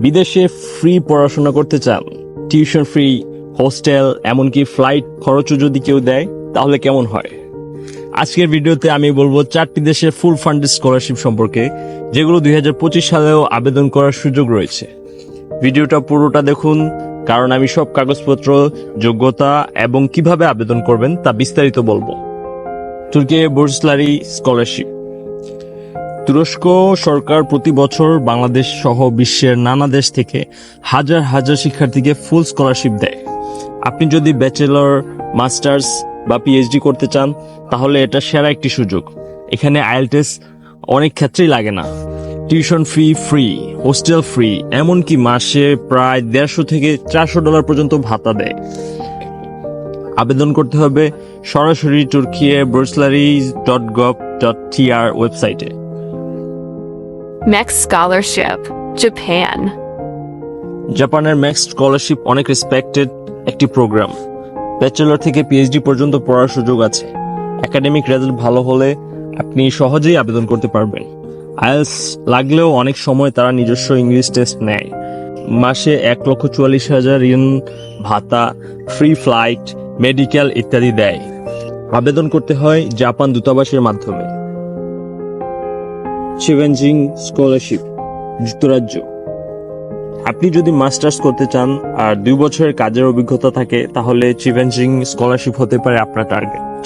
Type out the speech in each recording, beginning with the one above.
বিদেশে ফ্রি পড়াশোনা করতে চান টিউশন ফ্রি হোস্টেল এমনকি ফ্লাইট খরচও যদি কেউ দেয়, তাহলে কেমন হয়? আজকের ভিডিওতে আমি বলব চারটি দেশের ফুল ফান্ড স্কলারশিপ সম্পর্কে, যেগুলো দুই হাজার পঁচিশ সালেও আবেদন করার সুযোগ রয়েছে। ভিডিওটা পুরোটা দেখুন, কারণ আমি সব কাগজপত্র, যোগ্যতা এবং কীভাবে আবেদন করবেন তা বিস্তারিত বলব। তুর্কি বুর্সলারি স্কলারশিপ তুরস্ক সরকার প্রতি বছর বাংলাদেশ সহ বিশ্বের নানা দেশ থেকে হাজার হাজার শিক্ষার্থীকে ফুল স্কলারশিপ দেয়। আপনি যদি ব্যাচেলর মাস্টার্স বা পিএইচডি করতে চান, তাহলে এটা সেরা একটি সুযোগ। এখানে আইএলটিএস অনেক ক্ষেত্রেই লাগে না। Tuition fee free hostel free এমনকি মাসে প্রায় দেড়শো থেকে চারশো ডলার পর্যন্ত ভাতা দেয়। আবেদন করতে হবে সরাসরি Turkiye Burslari dot gov dot TR ওয়েবসাইটে Max Scholarship, Japan. জাপানের ম্যাক্স স্কলারশিপ অনেক রেসপেক্টেড একটি প্রোগ্রাম ব্যাচেলর থেকে পিএইচডি পর্যন্ত পড়ার সুযোগ আছে। একাডেমিক রেজাল্ট ভালো হলে আপনি সহজেই আবেদন করতে পারবেন। আইএলস লাগলেও অনেক সময় তারা নিজস্ব ইংলিশ টেস্ট নেয়। মাসে এক লক্ষ চুয়াল্লিশ হাজার ইন ভাতা ফ্রি ফ্লাইট মেডিকেল ইত্যাদি দেয়। আবেদন করতে হয় জাপান দূতাবাসের মাধ্যমে। চিভেনজিং স্কলারশিপ যুক্তরাজ্য আপনি যদি মাস্টার্স করতে চান আর দুই বছরের কাজের অভিজ্ঞতা থাকে, তাহলে চিভেনজিং স্কলারশিপ হতে পারে আপনার টার্গেট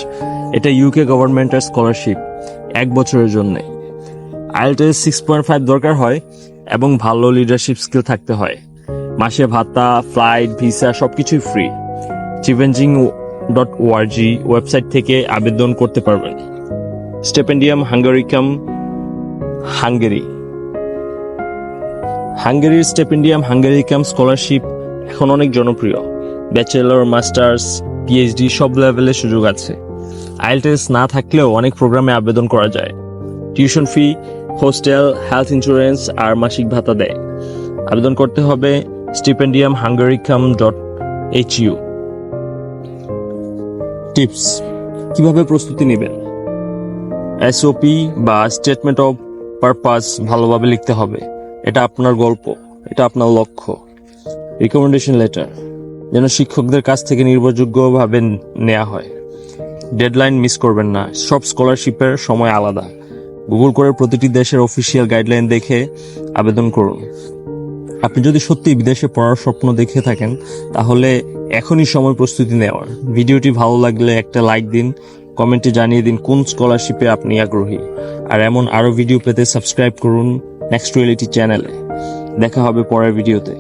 এটা ইউকে গভর্নমেন্টের স্কলারশিপ এক বছরের জন্য। আইএলটিএস সিক্স পয়েন্ট ফাইভ দরকার হয় এবং ভালো লিডারশিপ স্কিল থাকতে হয়। মাসে ভাতা ফ্লাইট ভিসা সবকিছুই free Chevening dot org website থেকে আবেদন করতে পারবেন। স্টেপেন্ডিয়াম হাঙ্গারিকাম হাঙ্গেরি হাঙ্গেরির স্টেপেন্ডিয়াম হাঙ্গেরিকাম স্কলারশিপ এখন অনেক জনপ্রিয়। ব্যাচেলর মাস্টার্স পিএইচডি সব লেভেলে সুযোগ আছে। আইএলটিএস না থাকলেও অনেক প্রোগ্রামে আবেদন করা যায়। Tuition fee hostel health insurance আর মাসিক ভাতা দেয়। আবেদন করতে হবে Stipendium Hungaricum dot H U tips কীভাবে প্রস্তুতি নেবেন? এসওপি বা স্টেটমেন্ট অফ পারপাস ভালোভাবে লিখতে হবে। এটা আপনার গল্প, এটা আপনার লক্ষ্য। রিকমেন্ডেশন লেটার যেন শিক্ষকদের কাছ থেকে নির্ভরযোগ্যভাবে নেওয়া হয়। ডেডলাইন মিস করবেন না। সব স্কলারশিপের সময় আলাদা। গুগল করে প্রতিটি দেশের অফিসিয়াল গাইডলাইন দেখে আবেদন করুন। আপনি যদি সত্যি বিদেশে পড়ার স্বপ্ন দেখে থাকেন, তাহলে এখনই সময় প্রস্তুতি নেওয়ার। ভিডিওটি ভালো লাগলে একটা লাইক দিন। কমেন্টে জানিয়ে দিন কোন স্কলারশিপে আপনি আগ্রহী। আর এমন আরও ভিডিও পেতে সাবস্ক্রাইব করুন নেক্সট রিয়েলিটি চ্যানেলে দেখা হবে পরের ভিডিওতে